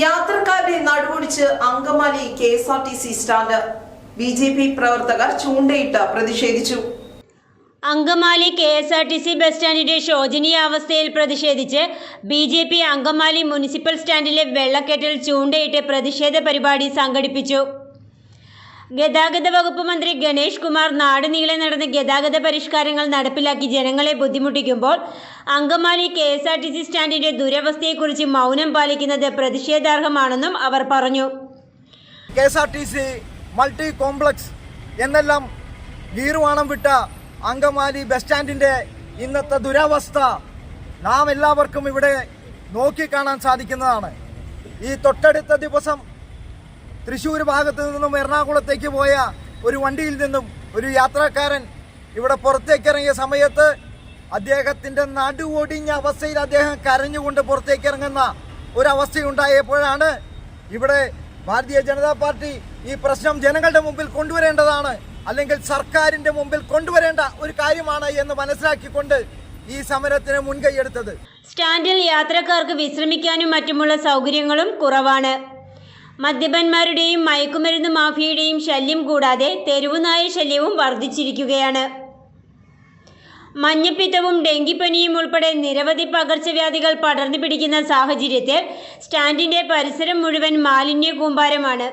യാത്രക്കാരുടെ നടുവൊടിച്ച് Angamaly K S R T C stand. B J P പ്രവർത്തകർ ചൂണ്ടയിട്ട് പ്രതിഷേധിച്ചു. Angamaly K S R T C bus സ്റ്റാൻഡിന്റെ ശോചനീയാവസ്ഥയിൽ പ്രതിഷേധിച്ച് B J P Angamaly municipal സ്റ്റാൻഡിലെ വെള്ളക്കെട്ടിൽ ചൂണ്ടയിട്ട് പ്രതിഷേധ പരിപാടി സംഘടിപ്പിച്ചു. ഗതാഗത വകുപ്പ് മന്ത്രി ഗണേഷ് കുമാർ നാട് നീളെ നടന്ന ഗതാഗത പരിഷ്കാരങ്ങൾ നടപ്പിലാക്കി ജനങ്ങളെ ബുദ്ധിമുട്ടിക്കുമ്പോൾ Angamaly K S R T C സ്റ്റാൻഡിന്റെ ദുരവസ്ഥയെക്കുറിച്ച് മൗനം പാലിക്കുന്നത് പ്രതിഷേധാർഹമാണെന്നും അവർ പറഞ്ഞു. K S R T C multi complex എന്നെല്ലാം ഗീർവാണം വിട്ട അങ്കമാലി ബസ് സ്റ്റാൻഡിന്റെ ഇന്നത്തെ ദുരവസ്ഥ നാം എല്ലാവർക്കും ഇവിടെ നോക്കിക്കാണാൻ സാധിക്കുന്നതാണ്. ഈ തൊട്ടടുത്ത ദിവസം തൃശ്ശൂർ ഭാഗത്ത് നിന്നും എറണാകുളത്തേക്ക് പോയ ഒരു വണ്ടിയിൽ നിന്നും ഒരു യാത്രക്കാരൻ ഇവിടെ പുറത്തേക്ക് ഇറങ്ങിയ സമയത്ത് അദ്ദേഹത്തിന്റെ നടുവൊടിഞ്ഞ അവസ്ഥയിൽ അദ്ദേഹം കരഞ്ഞുകൊണ്ട് പുറത്തേക്ക് ഇറങ്ങുന്ന ഒരവസ്ഥയുണ്ടായപ്പോഴാണ് ഇവിടെ ഭാരതീയ ജനതാ പാർട്ടി ഈ പ്രശ്നം ജനങ്ങളുടെ മുമ്പിൽ കൊണ്ടുവരേണ്ടതാണ് അല്ലെങ്കിൽ സർക്കാരിന്റെ മുമ്പിൽ കൊണ്ടുവരേണ്ട ഒരു കാര്യമാണ് എന്ന് മനസ്സിലാക്കിക്കൊണ്ട് ഈ സമരത്തിന് മുൻകൈയെടുത്തത് സ്റ്റാൻഡിൽ യാത്രക്കാർക്ക് വിശ്രമിക്കാനും മറ്റുമുള്ള സൗകര്യങ്ങളും കുറവാണ്. മദ്യപന്മാരുടെയും മയക്കുമരുന്ന് മാഫിയയുടെയും ശല്യം കൂടാതെ തെരുവുനായ ശല്യവും വർദ്ധിച്ചിരിക്കുകയാണ്. മഞ്ഞപ്പിത്തവും ഡെങ്കിപ്പനിയും ഉൾപ്പെടെ നിരവധി പകർച്ചവ്യാധികൾ പടർന്നു പിടിക്കുന്ന സാഹചര്യത്തിൽ സ്റ്റാൻഡിന്റെ പരിസരം മുഴുവൻ മാലിന്യ കൂമ്പാരമാണ്.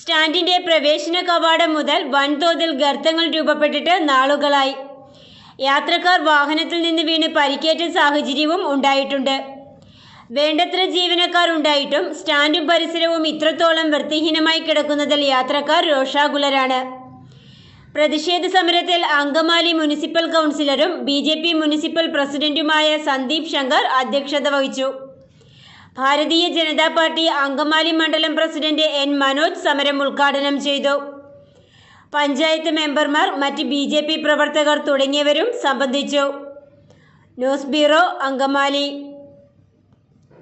സ്റ്റാൻഡിന്റെ പ്രവേശന കവാടം മുതൽ വൻതോതിൽ ഗർത്തങ്ങൾ രൂപപ്പെട്ടിട്ട് നാളുകളായി. യാത്രക്കാർ വാഹനത്തിൽ നിന്ന് വീണ് പരിക്കേറ്റ സാഹചര്യവും ഉണ്ടായിട്ടുണ്ട്. വേണ്ടത്ര ജീവനക്കാർ ഉണ്ടായിട്ടും സ്റ്റാൻഡും പരിസരവും ഇത്രത്തോളം വൃത്തിഹീനമായി കിടക്കുന്നതിൽ യാത്രക്കാർ രോഷാകുലരാണ്. പ്രതിഷേധ സമരത്തിൽ അങ്കമാലി മുനിസിപ്പൽ കൗൺസിലറും ബി ജെ പി മുനിസിപ്പൽ പ്രസിഡന്റുമായ സന്ദീപ് ശങ്കർ അധ്യക്ഷത വഹിച്ചു. ഭാരതീയ ജനതാ പാർട്ടി അങ്കമാലി മണ്ഡലം പ്രസിഡന്റ് എൻ മനോജ് സമരം ഉദ്ഘാടനം ചെയ്തു. പഞ്ചായത്ത് മെമ്പർമാർ മറ്റ് ബി ജെ പി പ്രവർത്തകർ തുടങ്ങിയവരും സംബന്ധിച്ചു. News bureau Angamaly.